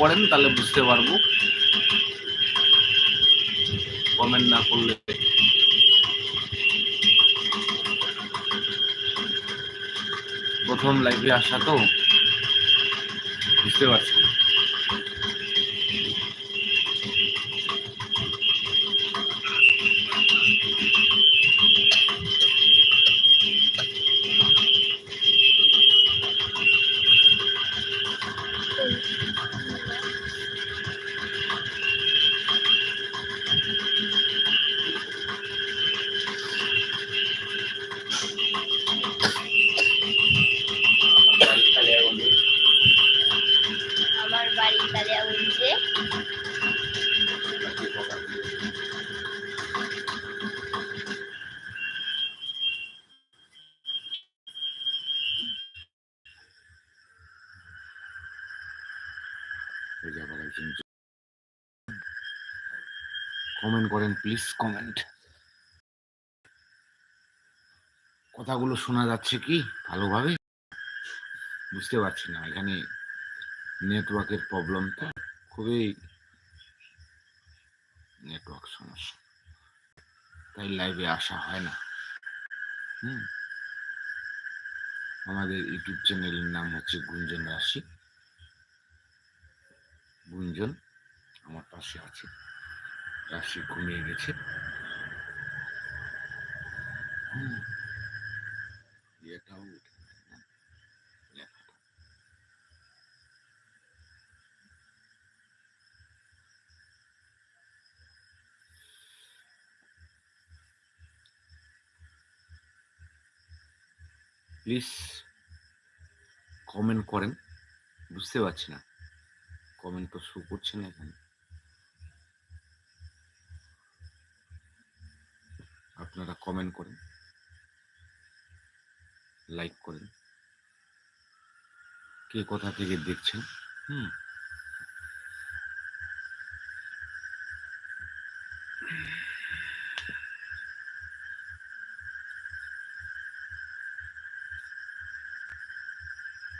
করেন তাহলে বুঝতে পারব। কমেন্ট না করলে। প্রথম লাইভে আসা তো, বুঝতে পারছি না। আমার কমেন্ট করেন প্লিজ কমেন্ট কথাগুলো শোনা যাচ্ছে কি ভালোভাবে? বুঝতে পারছি না, এখানে নেটওয়ার্কের প্রবলেম তো। খুবই নেটওয়ার্ক সমস্যা। তাই লাইভে আসা হয় না। হুম? আমাদের ইউটিউব চ্যানেলের নাম হচ্ছে গুঞ্জন রাশি। গুঞ্জন আমার পাশে আছে। রাশি ঘুমিয়ে গেছে। প্লিজ কমেন্ট করেন বুঝতে পারছি না। কমেন্ট তো শো করছে না এখানে। আপনারা কমেন্ট করেন, লাইক করেন। কে কোথা থেকে দেখছেন? হুম।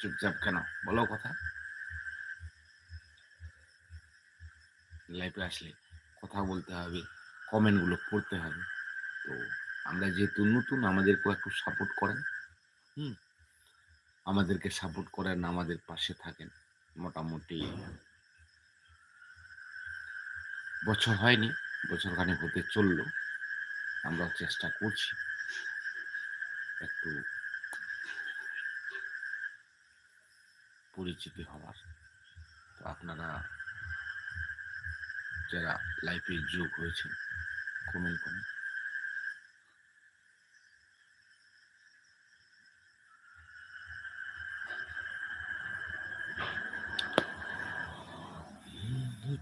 চুপচাপ কেন? বলো কথা। লাইফে আসলে কথা বলতে হবে কমেন্টগুলো পড়তে হবে। তো আমরা যেহেতু নতুন, আমাদেরকেও একটু সাপোর্ট করেন। হুম? আমাদেরকে সাপোর্ট করেন, আমাদের পাশে থাকেন। মোটামুটি বছর হয়নি, বছর খানিক হতে চলল। আমরা চেষ্টা করছি। একটু পরিচিতি হওয়ার। তো আপনারা যারা লাইফে যোগ হয়েছে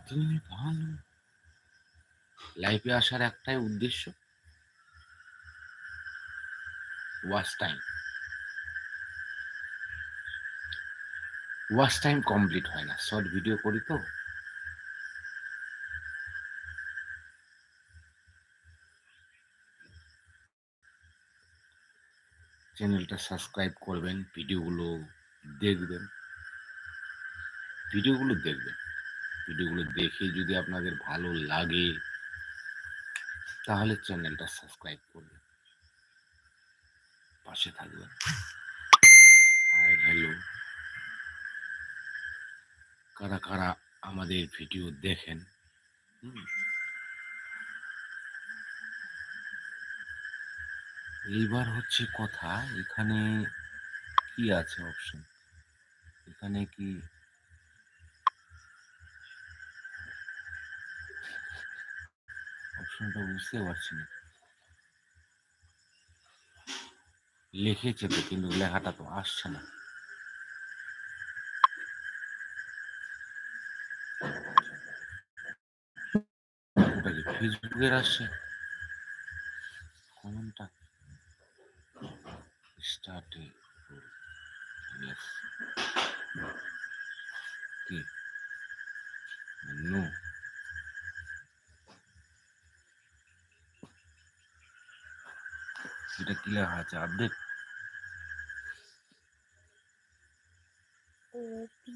তুমি ভালো। লাইফে আসার একটাই উদ্দেশ্য? Watch time watch time complete হয় না। শর্ট ভিডিও করি তো। চ্যানেলটা সাবস্ক্রাইব করবেন, ভিডিওগুলো দেখবেন। ভিডিওগুলো দেখবেন। ভিডিওগুলো দেখে যদি আপনাদের ভালো লাগে, তাহলে চ্যানেলটা সাবস্ক্রাইব করবেন। পাশে থাকবেন। Hi, hello. কারা কারা আমাদের ভিডিও দেখেন, হুম। এইবার হচ্ছে কথা, এখানে কি আছে অপশন এখানে কি? অপশনটা বুঝতে পারছি না। লিখেছে তো, কিন্তু লেখাটা তো আসছে না। ফেসবুকের আসছে? স্টার্টে ইয়েস কি নো এটা কি লেখা আছে আপডেট ও পি